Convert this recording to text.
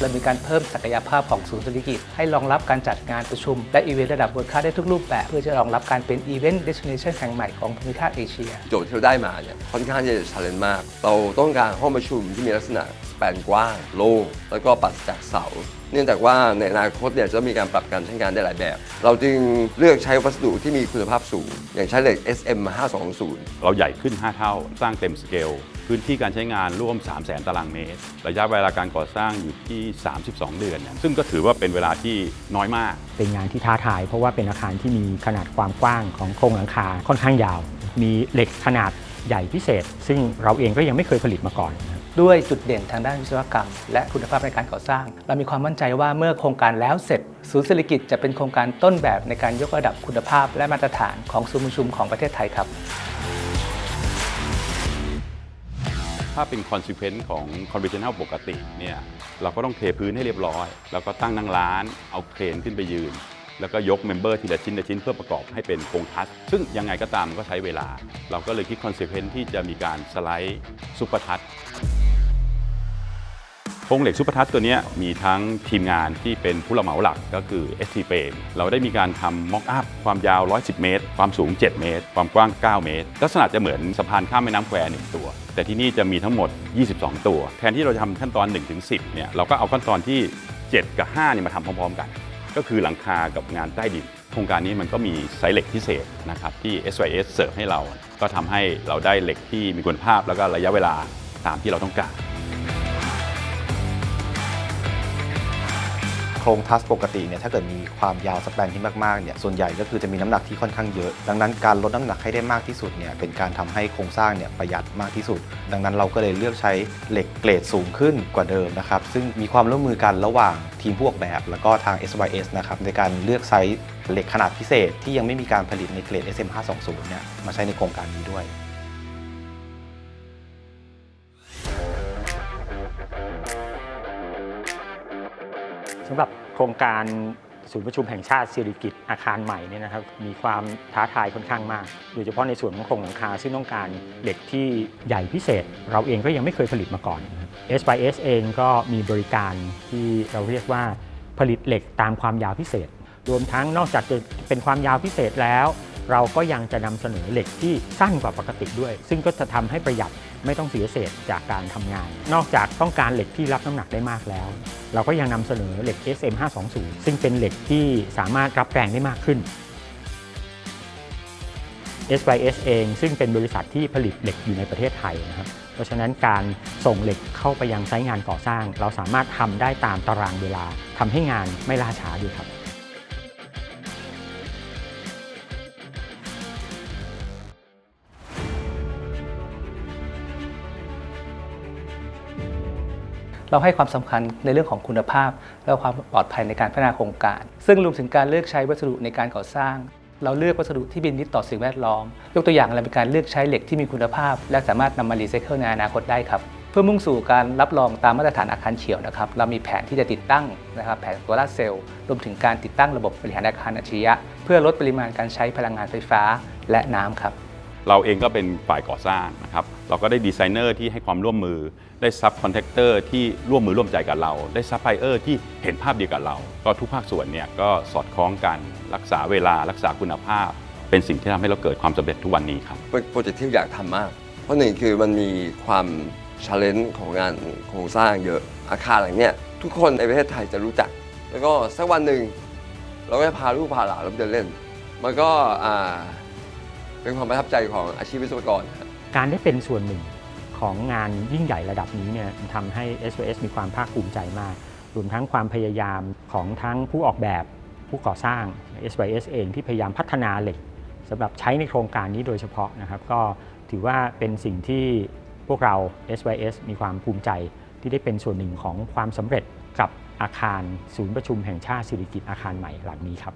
เรามีการเพิ่มศักยภาพของศูนย์เศรษฐกิจ ให้รองรับการจัดงานประชุม และอีเวนต์ระดับเวิร์คคาได้ทุกรูปแบบ เพื่อจะรองรับการเป็นอีเวนต์เดสติเนชันแห่งใหม่ของภูมิภาคเอเชีย โจทย์ที่เราได้มาเนี่ยค่อนข้างจะ challenge มาก เราต้องการห้องประชุมที่มีลักษณะ แปนกว้างโล่งแล้วก็ปราศจากเสา เนื่องจากว่าในอนาคตเนี่ยจะมีการปรับการใช้งานได้หลายแบบ เราจึงเลือกใช้วัสดุที่มีคุณภาพสูง อย่างใช้เหล็ก SM 520 เราใหญ่ขึ้น 5 เท่า สร้างเต็มสเกล พื้นที่การใช้งานร่วม 3 0 0แสนตารางเมตร ระยะเวลาการก่อสร้างอยู่ที่ 32 เดือนเนี่ยซึ่งก็ถือว่าเป็นเวลาที่น้อยมาก เป็นงานที่ท้าทาย เพราะว่าเป็นอาคารที่มีขนาดความกว้างของโครงหลังคาค่อนข้างยาว มีเหล็กขนาดใหญ่พิเศษ ซึ่งเราเองก็ยังไม่เคยผลิตมาก่อนนะครับ ด้วยจุดเด่นทางด้านวิศวกรรม และคุณภาพในการก่อสร้าง เรามีความมั่นใจว่าเมื่อโครงการแล้วเสร็จ ศูนย์เศรษฐกิจจะเป็นโครงการต้นแบบในการยกระดับคุณภาพ และมาตรฐานของศูนย์ประชุมของประเทศไทยครับ ถ้าเป็น consequence ของ conventional ปกติเนี่ยเราก็ต้องเทพื้นให้เรียบร้อย แล้วก็ตั้งนั่งร้าน เอาเครนขึ้นไปยืน แล้วก็ยกเมมเบอร์ทีละชิ้นละชิ้นเพื่อประกอบให้เป็นโครงทัศซึ่งยังไงก็ตามก็ใช้เวลา เราก็เลยคิด consequence ที่จะมีการสไลด์ซุปเปอร์ทัศ โครงเหล็กซุปเปอร์ทัชตัวนี้มีทั้งทีมงานที่เป็นผู้รับเหมาหลักก็คือ ST p a เราได้มีการทำม็อกอัพความยาว 110 เมตร ความสูง 7 เมตร ความกว้าง 9 เมตร ลักษณะจะเหมือนสะพานข้ามแม่น้ำแควหนึ่งตัว แต่ที่นี่จะมีทั้งหมด 22 ตัว แทนที่เราจะทำขั้นตอน 1-10 เนี่ยเราก็เอาขั้นตอนที่ 7 กับ 5 เนี่ยมาทำพร้อม ๆ กัน ก็คือหลังคากับงานใต้ดินโครงการนี้มันก็มีไซส์เหล็กพิเศษนะครับที่ SYS เสิร์ฟให้เรา ก็ทำให้เราได้เหล็กที่มีคุณภาพแล้วก็ระยะเวลาตามที่เราต้องการ รงทัสปกติเนี่ยถ้าเกิดมีความยาวสแปนที่มากๆเนี่ยส่วนใหญ่ก็คือจะมีน้ำหนักที่ค่อนข้างเยอะ ดังนั้นการลดน้ำหนักให้ได้มากที่สุดเนี่ยเป็นการทำให้โครงสร้างเนี่ยประหยัดมากที่สุด ดังนั้นเราก็เลยเลือกใช้เหล็กเกรดสูงขึ้นกว่าเดิมนะครับซึ่งมีความร่วมมือกันระหว่างทีมผู้ออกแบบ แล้วก็ทาง SYS นะครับในการเลือกไซส์เหล็กขนาดพิเศษที่ยังไม่มีการผลิตในเกรด SM 520 เนี่ยมาใช้ในโครงการนี้ด้วย สำหรับโครงการศูนย์ประชุมแห่งชาติสิริกิติ์อาคารใหม่เนี่ยนะครับมีความท้าทายค่อนข้างมาก โดยเฉพาะในส่วนของโครงหลังคา ซึ่งต้องการเหล็กที่ใหญ่พิเศษ เราเองก็ยังไม่เคยผลิตมาก่อน S by S เองก็มีบริการที่เราเรียกว่าผลิตเหล็กตามความยาวพิเศษ รวมทั้งนอกจากจะเป็นความยาวพิเศษแล้ว เราก็ยังจะนำเสนอเหล็กที่สั้นกว่าปกติด้วย ซึ่งก็จะทำให้ประหยัด ไม่ต้องเสียเศษจากการทำงาน นอกจากต้องการเหล็กที่รับน้ำหนักได้มากแล้ว เราก็ยังนำเสนอเหล็ก SM 520 ซึ่งเป็นเหล็กที่สามารถรับแรงได้มากขึ้น SYS เองซึ่งเป็นบริษัทที่ผลิตเหล็กอยู่ในประเทศไทยนะครับ เพราะฉะนั้นการส่งเหล็กเข้าไปยังไซต์งานก่อสร้าง เราสามารถทำได้ตามตารางเวลาทำให้งานไม่ล่าช้าด้วยครับ เราให้ความสำคัญในเรื่องของคุณภาพ และความปลอดภัยในการพัฒนาโครงการ ซึ่งรวมถึงการเลือกใช้วัสดุในการก่อสร้าง เราเลือกวัสดุที่เป็นมิตรต่อสิ่งแวดล้อม ยกตัวอย่างเราเป็นการเลือกใช้เหล็กที่มีคุณภาพ และสามารถนำมารีไซเคิลในอนาคตได้ครับเพื่อมุ่งสู่การรับรองตามมาตรฐานอาคารเขียวนะครับ เรามีแผนที่จะติดตั้งนะครับ แผนโซลาเซลล์รวมถึงการติดตั้งระบบบริหารอาคารอัจฉริยะ เพื่อลดปริมาณการใช้พลังงานไฟฟ้าและน้ำครับ เราเองก็เป็นฝ่ายก่อสร้างนะครับ เราก็ได้ดีไซเนอร์ที่ให้ความร่วมมือ ได้ซับคอนแทคเตอร์ที่ร่วมมือร่วมใจกับเรา ได้ซัพพลายเออร์ที่เห็นภาพเดียวกับเรา ก็ทุกภาคส่วนเนี่ยก็สอดคล้องกันรักษาเวลารักษาคุณภาพ เป็นสิ่งที่ทำให้เราเกิดความสำเร็จทุกวันนี้ครับ เป็นโปรเจกต์ที่อยากทำมาก เพราะหนึ่งคือมันมีความช l เลน g e ของงานโครงสร้างเยอะอาคารหลังเนี้ยทุกคนในประเทศไทยจะรู้จัก แล้วก็สักวันหนึ่งเราก็จะพาลูกพาหลานเราไปเดินเล่น มันก็อ่า เป็นความประทับใจของอาชีพวิศวกรการได้เป็นส่วนหนึ่งของงานยิ่งใหญ่ระดับนี้เนี่ยทำให้ SOS มีความภาคภูมิใจมาก รวมทั้งความพยายามของทั้งผู้ออกแบบผู้ก่อสร้าง SYS เองที่พยายามพัฒนาเหล็กสำหรับใช้ในโครงการนี้โดยเฉพาะนะครับ ก็ถือว่าเป็นสิ่งที่พวกเรา SYS มีความภูมิใจที่ได้เป็นส่วนหนึ่งของความสำเร็จกับอาคารศูนย์ประชุมแห่งชาติสิริกิติ์อาคารใหม่หลังนี้ครับ